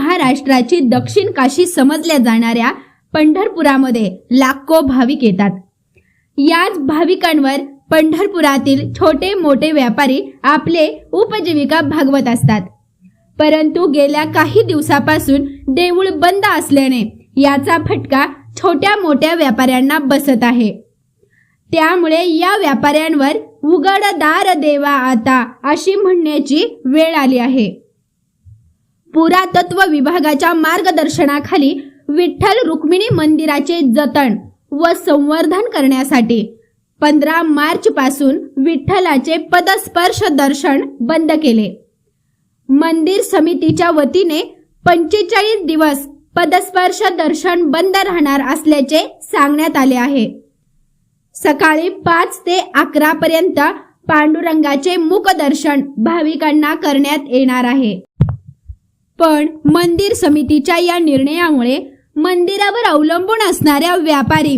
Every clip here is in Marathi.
महाराष्ट्राची दक्षिण काशी समजल्या जाणाऱ्या पंढरपुरामध्ये लाखो भाविक येतात. याच भाविकांवर पंढरपुरातील छोटे मोठे व्यापारी आपले उपजीविका भागवत असतात. परंतु गेल्या काही दिवसापासून देऊळ बंद असल्याने याचा फटका छोट्या मोठ्या व्यापाऱ्यांना बसत आहे. त्यामुळे या व्यापाऱ्यांवर उघडदार देवा आता अशी म्हणण्याची वेळ आली आहे. पुरातत्व विभागाच्या मार्गदर्शनाखाली विठ्ठल रुक्मिणी मंदिराचे जतन व संवर्धन करण्यासाठी पंधरा मार्च पासून विठ्ठलाचे पदस्पर्श दर्शन बंद केले. मंदिर समितीच्या वतीने पंचेचाळीस दिवस पदस्पर्श दर्शन बंद राहणार असल्याचे सांगण्यात आले आहे. सकाळी पाच ते अकरा पर्यंत पांडुरंगाचे मुखदर्शन भाविकांना करण्यात येणार आहे. पण मंदिर समितीच्या या निर्णयामुळे मंदिरावर अवलंबून असणाऱ्या व्यापारी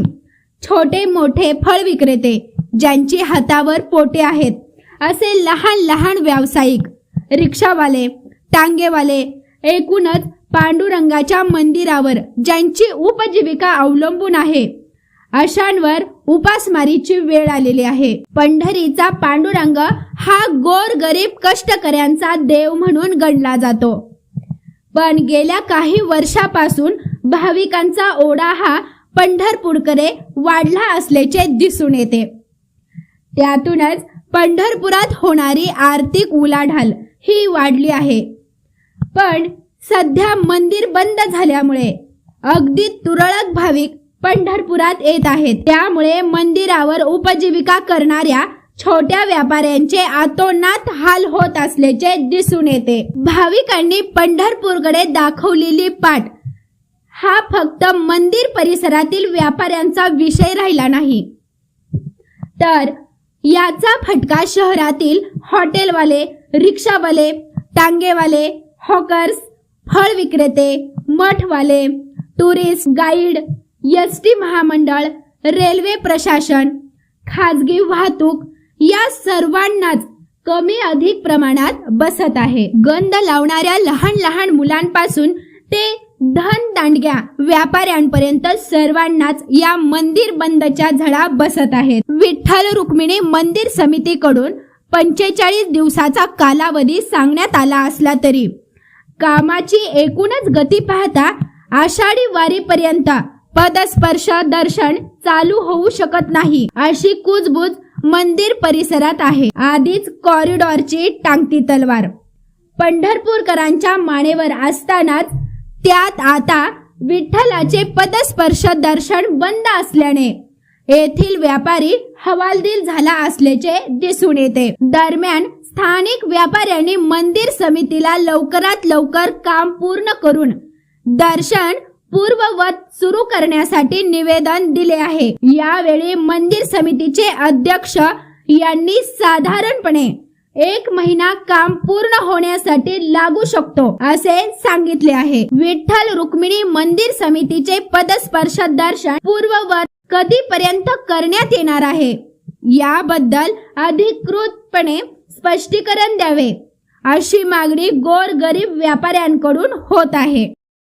छोटे मोठे फळ विक्रेते ज्यांची हातावर पोटे आहेत असे लहान लहान व्यावसायिक रिक्षावाले टांगेवाले एकूणच पांडुरंगाच्या मंदिरावर ज्यांची उपजीविका अवलंबून आहे अशांवर उपासमारीची वेळ आलेली आहे. पंढरीचा पांडुरंग हा गोर गरीब कष्टकऱ्यांचा देव म्हणून गणला जातो. पण गेल्या काही वर्षापासून भाविकांचा ओढा हा पंढरपूरकडे वाढला असल्याचे दिसून येते. त्यातूनच पंढरपुरात होणारी आर्थिक उलाढाल ही वाढली आहे. पण सध्या मंदिर बंद झाल्यामुळे अगदी तुरळक भाविक पंढरपुरात येत आहेत. त्यामुळे मंदिरावर उपजीविका करणाऱ्या छोट्या व्यापाऱ्यांचे आतोनात हाल होत असल्याचे दिसून येते. भाविकांनी पंढरपूरकडे दाखवलेली पाठ. हा फक्त मंदिर परिसरातील व्यापाऱ्यांचा विषय राहिला नाही. तर याचा फटका शहरातील हॉटेलवाले रिक्षावाले टांगेवाले हॉकर्स फळ विक्रेते मठवाले टुरिस्ट गाईड एस टी महामंडळ रेल्वे प्रशासन खाजगी वाहतूक या सर्वांनाच कमी अधिक प्रमाणात बसत आहे. गंध लावणाऱ्या लहान लहान मुलांपासून ते धन दांडग्या व्यापाऱ्यांपर्यंत सर्वांनाच या मंदिर बंदच्या झळा बसत आहेत. विठ्ठल रुक्मिणी मंदिर समितीकडून पंचेचाळीस दिवसाचा कालावधी सांगण्यात आला असला तरी कामाची एकूणच गती पाहता आषाढी वारीपर्यंत पदस्पर्श दर्शन चालू होऊ शकत नाही. अशी कुजबूज मंदिर परिसरात आहे. आधीच कॉरिडॉरची टांगती तलवार. पंढरपूरकरांच्या मानेवर असतानाच त्यात आता विठ्ठलाचे पदस्पर्श दर्शन बंद असल्याने येथील व्यापारी हवालदिल झाला असल्याचे दिसून येते. दरम्यान स्थानिक व्यापाऱ्यांनी मंदिर समितीला लवकरात लवकर काम पूर्ण करून दर्शन पूर्ववत सुरू करण्यासाठी निवेदन दिले आहे. यावेळी मंदिर समितीचे अध्यक्ष यांनी साधारणपणे एक महिना काम पूर्ण होण्यासाठी लागू शकतो असे सांगितले आहे. विठ्ठल रुक्मिणी मंदिर समितीचे पदस्पर्श दर्शन पूर्ववत कधीपर्यंत करण्यात येणार आहे? याबद्दल अधिकृतपणे स्पष्टीकरण द्यावे अशी मागणी गोर गरीब व्यापाऱ्यांकडून होत आहे.